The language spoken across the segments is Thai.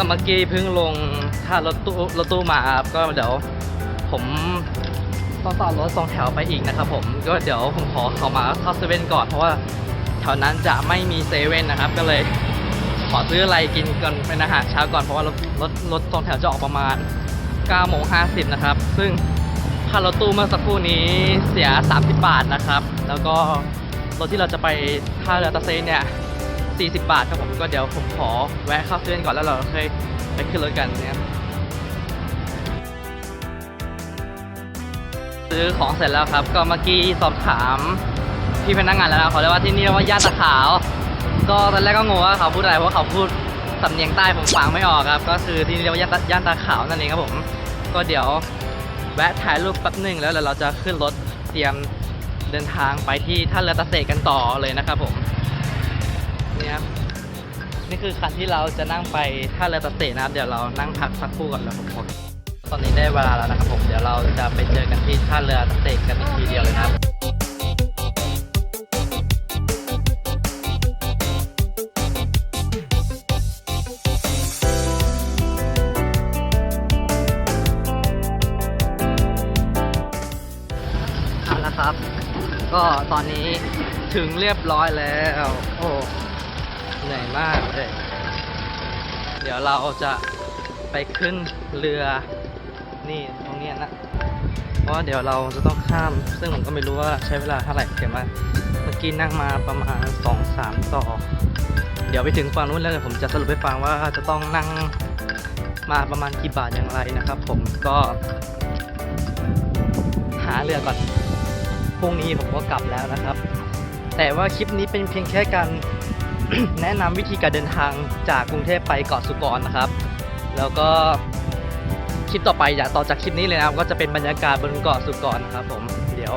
ก็เมื่อกี้เพิ่งลงท่ารถตู้รถตู้มาครับก็เดี๋ยวผมต้องต่อรถสองแถวไปอีกนะครับผมก็เดี๋ยวผมขอเข้ามาเข้าเซเว่นก่อนเพราะว่าแถวนั้นจะไม่มีเซเว่นนะครับ ก็เลยขอซื้ออะไรกินก่อนเป็นอาหารเช้าก่อนเพราะว่ารถรถรถสองแถวจะออกประมาณ9โมง50นะครับ ซึ่งค่ารถตู้เมื่อสักครู่นี้เสีย 30 บาทนะครับ แล้วก็รถที่เราจะไปท่าเรือตะเซเนี่ย 40 บาทครับผมก็เดี๋ยวผมขอแวะเข้าเซเว่นก่อนแล้วเราค่อยไปขึ้นรถกันนะครับซื้อของเสร็จแล้วครับ ก็เมื่อกี้สอบถามพี่พนักงานแล้วนะเขาเรียกว่าที่นี่เรียกว่าย่านตะขาว ก็ตอนแรกก็งงว่าเขาพูดอะไรเพราะเขาพูดสำเนียงใต้ผมฟังไม่ออกครับ ก็คือที่นี่เรียกว่าย่านตะย่านตาขาวนั่นเองครับผม ก็เดี๋ยวแวะถ่ายรูปแป๊บหนึ่งแล้วเดี๋ยวเราจะขึ้นรถเตรียมเดินทางไปที่ท่าเรือตะเสกกันต่อเลยนะครับผม นี่ครับนี่คือคันที่เราจะนั่งไปท่าเรือตะเสะนะครับ เดี๋ยวเรานั่งพักสักครู่ก่อนแล้วผมตอนนี้ได้เวลาแล้วนะครับผมเดี๋ยวเราจะไปเจอกันที่ท่าเรือตะเสะกันอีกทีเดียวเลยครับเอาละครับ ก็ตอนนี้ถึงเรียบร้อยแล้ว โอ้ เหนื่อยมากเลย เดี๋ยวเราจะไปขึ้นเรือ นี่ตรงนี้นะ เพราะเดี๋ยวเราจะต้องข้าม ซึ่งผมก็ไม่รู้ว่าใช้เวลาเท่าไหร่เกี่ยวมาเมื่อกี้นั่งมาประมาณ2อสามต่อ เดี๋ยวไปถึงฝั่งนู้นแล้วเดี๋ยวผมจะสรุปให้ฟังว่าจะต้องนั่งมาประมาณกี่บาทอย่างไรนะครับ ผมก็ หาเรือก่อนพรุ่งนี้ผมก็กลับแล้วนะครับ แต่ว่าคลิปนี้เป็นเพียงแค่การ แนะนำวิธีการเดินทางจากกรุงเทพไปเกาะสุกรนะครับ แล้วก็คลิปต่อไปจากต่อจากคลิปนี้เลยนะครับ ก็จะเป็นบรรยากาศบนเกาะสุกรนะครับ ผมเดี๋ยว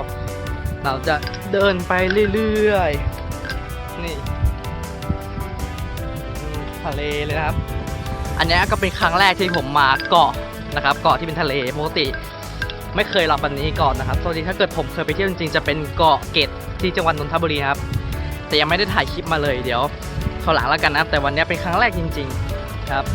เราจะเดินไปเรื่อยๆนี่ทะเลเลยนะครับ อันนี้ก็เป็นครั้งแรกที่ผมมาเกาะนะครับ เกาะที่เป็นทะเลปกติ ไม่เคยรับวันนี้ก่อนนะครับสวัสดีถ้าเกิดผมเคยไปเที่ยวจริงๆจะเป็นเกาะเกร็ดที่จังหวัดนนทบุรีครับ แต่ยังไม่ได้ถ่ายคลิปมาเลยเดี๋ยวเขาวหลังแล้วกันนะแต่วันนี้เป็นครั้งแรกจริง ๆ ครับ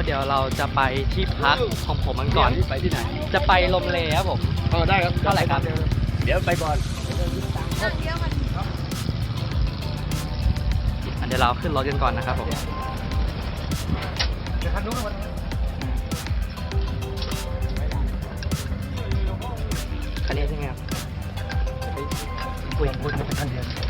ก็เดี๋ยวเราจะไปที่พักของผมมันก่อน ไปที่ไหน จะไปลมเลครับผม เออได้ครับเท่าไหร่ครับ เดี๋ยวไปก่อนอะเดี๋ยวเราขึ้นรถกันก่อนนะครับผมเดี๋ยวคันนู้นมันคันนี้ใช่ไหมครับคุยคุยกันคันเดียว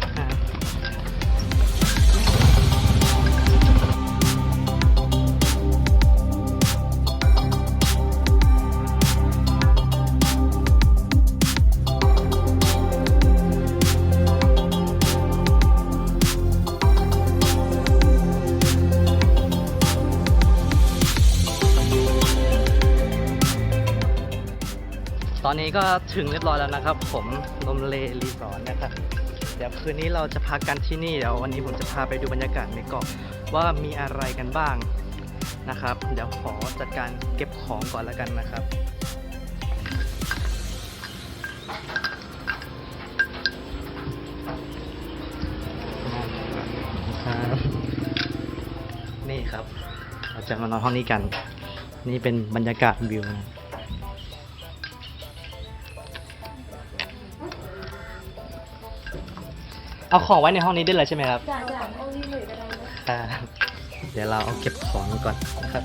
ตอนนี้ก็ถึงเรียบร้อยแล้วนะครับ ผมลมเลรีสอร์ทนะครับเดี๋ยวคืนนี้เราจะพักกันที่นี่เดี๋ยววันนี้ผมจะพาไปดูบรรยากาศในเกาะว่ามีอะไรกันบ้างนะครับ เดี๋ยวขอจัดการเก็บของก่อนแล้วกันนะครับครับนี่ครับ เราจะมานอนห้องนี้กัน นี่เป็นบรรยากาศวิวนะ เอาของไว้ในห้องนี้ได้เลยใช่ไหมครับจ่ายจ่ายห้องนี้เลยก็ได้นะครับเดี๋ยวเราเอาเก็บของก่อนนะครับ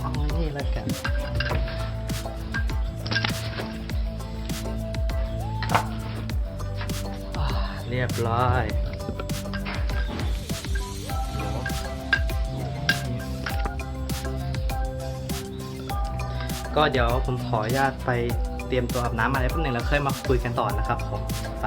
เอาไว้นี่แล้วกัน อ่าเรียบร้อย ก็เดี๋ยวผมขออนุญาตไปเตรียมตัวอาบน้ำอะไรแป๊บนึงแล้วค่อยมาคุยกันต่อนะครับผมไป